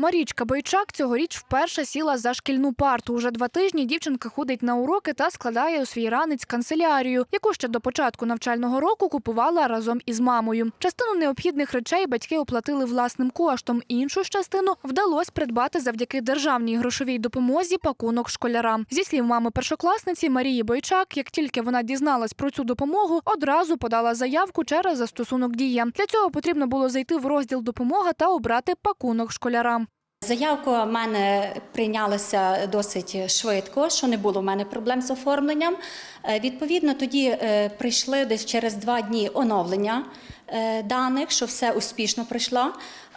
Марічка Бойчак цьогоріч вперше сіла за шкільну парту. Уже два тижні дівчинка ходить на уроки та складає у свій ранець канцелярію, яку ще до початку навчального року купувала разом із мамою. Частину необхідних речей батьки оплатили власним коштом. Іншу частину вдалося придбати завдяки державній грошовій допомозі пакунок школярам. Зі слів мами першокласниці Марії Бойчак, як тільки вона дізналась про цю допомогу, одразу подала заявку через застосунок дія. Для цього потрібно було зайти в розділ допомога та обрати пакунок школярам. Заявку в мене прийнялася досить швидко, що не було в мене проблем з оформленням. Е, Відповідно, тоді е, прийшли десь через два дні оновлення е, даних, що все успішно пройшло,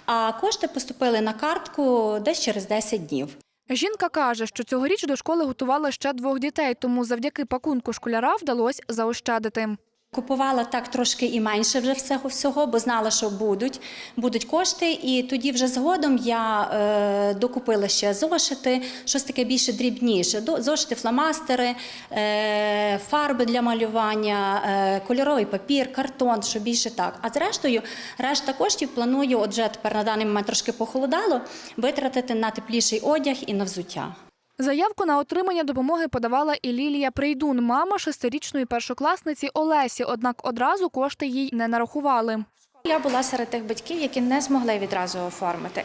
а кошти поступили на картку десь через 10 днів. Жінка каже, що цьогоріч до школи готувала ще двох дітей, тому завдяки пакунку школяра вдалося заощадити. Купувала так трошки і менше вже всього всього, бо знала, що будуть, будуть кошти. І тоді вже згодом я е, докупила ще зошити, щось таке більше дрібніше. Зошити, фломастери, е, фарби для малювання, е, кольоровий папір, картон, що більше так. А зрештою, решта коштів планую, от вже тепер на даний момент трошки похолодало, витратити на тепліший одяг і на взуття. Заявку на отримання допомоги подавала і Лілія Прийдун, мама шестирічної першокласниці Олесі. Однак одразу кошти їй не нарахували. Я була серед тих батьків, які не змогли відразу оформити.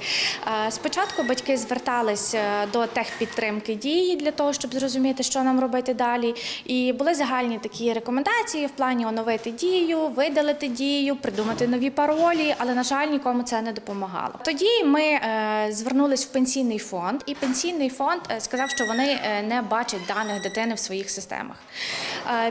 Спочатку батьки звертались е, до техпідтримки дії для того, щоб зрозуміти, що нам робити далі. І були загальні такі рекомендації в плані оновити дію, видалити дію, придумати нові паролі, але на жаль, нікому це не допомагало. Тоді ми е, звернулись в пенсійний фонд, і пенсійний фонд е, сказав, що вони не бачать даних дитини в своїх системах.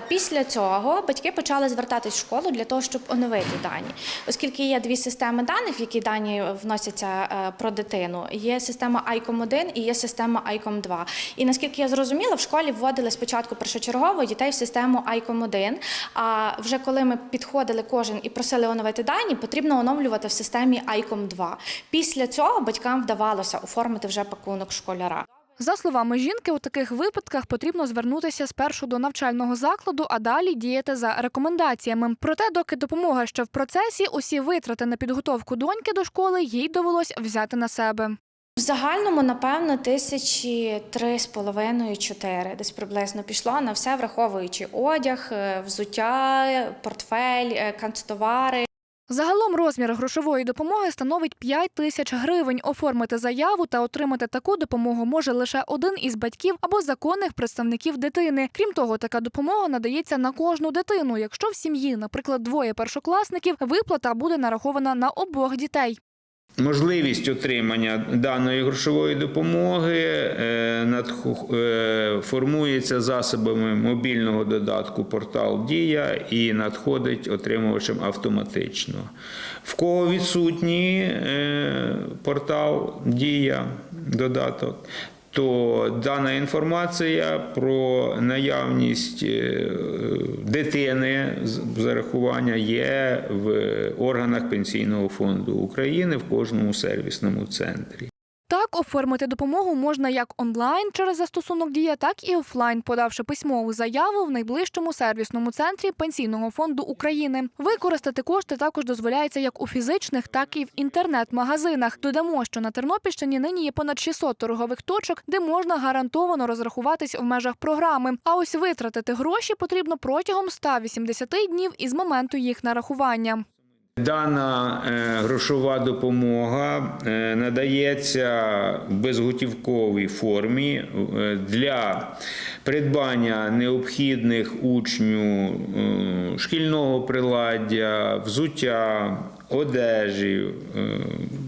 Після цього батьки почали звертатись в школу для того, щоб оновити дані. Оскільки є дві системи даних, в які дані вносяться е, про дитину. Є система ICOM 1 і є система ICOM 2. І наскільки я зрозуміла, в школі вводили спочатку першочергово дітей в систему ICOM 1, а вже коли ми підходили кожен і просили оновити дані, потрібно оновлювати в системі ICOM 2. Після цього батькам вдавалося оформити вже пакунок школяра. За словами жінки, у таких випадках потрібно звернутися спершу до навчального закладу, а далі діяти за рекомендаціями. Проте, доки допомога ще в процесі, усі витрати на підготовку доньки до школи їй довелось взяти на себе. В загальному, напевно, тисячі три з половиною чотири десь приблизно пішло на все, враховуючи одяг, е, взуття, портфель, е, канцтовари. Загалом розмір грошової допомоги становить 5 тисяч гривень. Оформити заяву та отримати таку допомогу може лише один із батьків або законних представників дитини. Крім того, така допомога надається на кожну дитину. Якщо в сім'ї, наприклад, двоє першокласників, виплата буде нарахована на обох дітей. Можливість отримання даної грошової допомоги е, е, формується засобами мобільного додатку портал Дія і надходить отримувачем автоматично. В кого відсутній е, портал Дія додаток, то дана інформація про наявність е, дитини зарахування є в органах Пенсійного фонду України в кожному сервісному центрі. Так, оформити допомогу можна як онлайн через застосунок Дія, так і офлайн, подавши письмову заяву в найближчому сервісному центрі Пенсійного фонду України. Використати кошти також дозволяється як у фізичних, так і в інтернет-магазинах. Додамо, що на Тернопільщині нині є понад 600 торгових точок, де можна гарантовано розрахуватись в межах програми. А ось витратити гроші потрібно протягом 180 днів із моменту їх нарахування. Дана е, грошова допомога е, надається в безготівковій формі е, для придбання необхідних учню шкільного приладдя, взуття, одежі,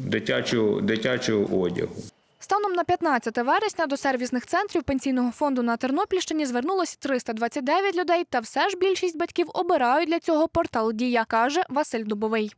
дитячого, дитячого одягу. Станом на 15 вересня до сервісних центрів пенсійного фонду на Тернопільщині звернулося 329 людей, та все ж більшість батьків обирають для цього портал Дія, каже Василь Дубовий.